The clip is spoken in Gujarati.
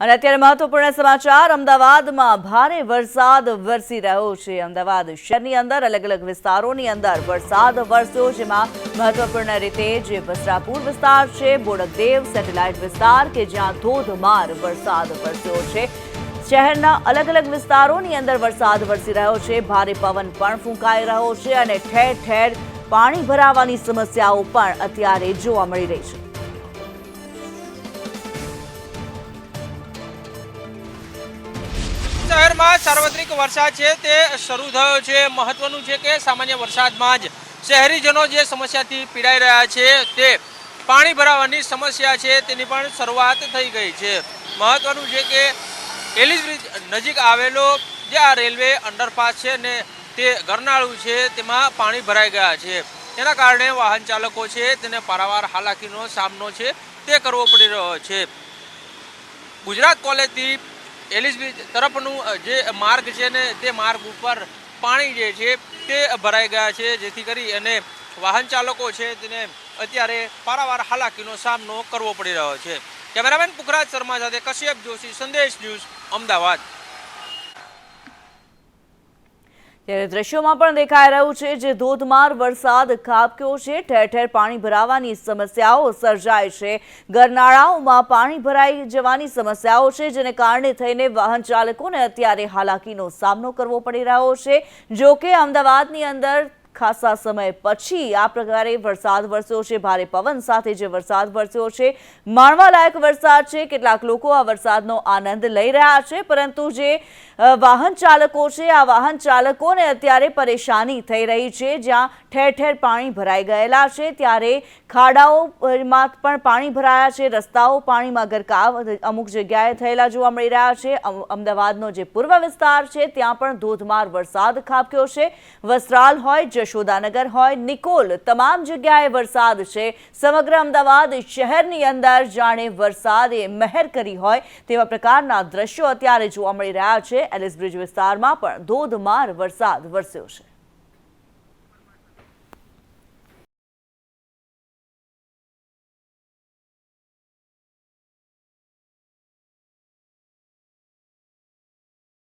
અને અત્યારે મહત્વપૂર્ણ સમાચાર, અમદાવાદમાં ભારે વરસાદ વરસી રહ્યો છે. અમદાવાદ શહેરની અંદર અલગ અલગ વિસ્તારોની અંદર વરસાદ વરસ્યો, જેમાં મહત્વપૂર્ણ રીતે જે વસ્ત્રાપુર વિસ્તાર છે, બોડકદેવ સેટેલાઇટ વિસ્તાર કે જ્યાં ધોધમાર વરસાદ વરસ્યો છે. શહેરના અલગ અલગ વિસ્તારોની અંદર વરસાદ વરસી રહ્યો છે. ભારે પવન પણ ફૂંકાઈ રહ્યો છે અને ઠેર ઠેર પાણી ભરાવાની સમસ્યાઓ પણ અત્યારે જોવા મળી રહી છે. શહેરમાં સાર્વત્રિક વરસાદ છે તે શરૂ થયો છે. મહત્વનું છે કે સામાન્ય વરસાદમાં જ શહેરીજનો જે સમસ્યાથી પીડાઈ રહ્યા છે તે પાણી ભરાવાની સમસ્યા છે તેની પણ શરૂઆત થઈ ગઈ છે. મહત્વનું છે કે એલિસ બ્રિજ નજીક આવેલો જે આ રેલવે અંડરપાસ છે ને તે ગરનાળું છે તેમાં પાણી ભરાઈ ગયા છે. તેના કારણે વાહન ચાલકો છે તેને પારાવાર હાલાકીનો સામનો છે તે કરવો પડી રહ્યો છે. ગુજરાત કોલેજથી એલિસ બ્રિજ તરફનું જે માર્ગ છે ને તે માર્ગ ઉપર પાણી જે છે તે ભરાઈ ગયા છે, જેથી કરી અને વાહન ચાલકો છે તેને અત્યારે પારાવાર હાલાકીનો સામનો કરવો પડી રહ્યો છે. કેમેરામેન પુખરાજ શર્મા સાથે કશ્યપ જોશી, સંદેશ ન્યૂઝ, અમદાવાદ. ત્યારે દ્રશ્યોમાં પણ દેખાઈ રહ્યું છે જે ધોધમાર વરસાદ ખાબક્યો છે. ઠેર ઠેર પાણી ભરાવાની સમસ્યાઓ સર્જાય છે. ગરનાળાઓમાં પાણી ભરાઈ જવાની સમસ્યાઓ છે, જેને કારણે થઈને વાહન ચાલકોને અત્યારે હાલાકીનો સામનો કરવો પડી રહ્યો છે. જો કે અમદાવાદની અંદર ખાસા સમય પછી આ પ્રકારે વરસાદ વરસ્યો છે. ભારે પવન સાથે જે વરસાદ વરસ્યો છે માણવા લાયક વરસાદ છે. કેટલાક લોકો આ વરસાદનો આનંદ લઈ રહ્યા છે, પરંતુ જે વાહન ચાલકો છે, આ વાહન ચાલકોને અત્યારે પરેશાની થઈ રહી છે. જ્યાં ઠેર ઠેર પાણી ભરાઈ ગયેલા છે, ત્યારે ખાડાઓમાં પણ પાણી ભરાયા છે, રસ્તાઓ પાણીમાં ગરકાવ અમુક જગ્યાએ થયેલા જોવા મળી રહ્યા છે. અમ- અમદાવાદનો જે પૂર્વ વિસ્તાર છે, ત્યાં પણ ધોધમાર વરસાદ ખાબક્યો છે. વસ્ત્રાલ હોય જશોદાનગર હોય, નિકોલ, તમામ જગ્યાએ વરસાદ છે. સમગ્ર અમદાવાદ શહેરની અંદર જાણે વરસાદે મહેર કરી હોય તેવા પ્રકારના દ્રશ્યો અત્યારે જોવા મળી રહ્યા છે. એલિસ બ્રિજ વિસ્તારમાં પણ ધોધમાર વરસાદ વરસ્યો છે.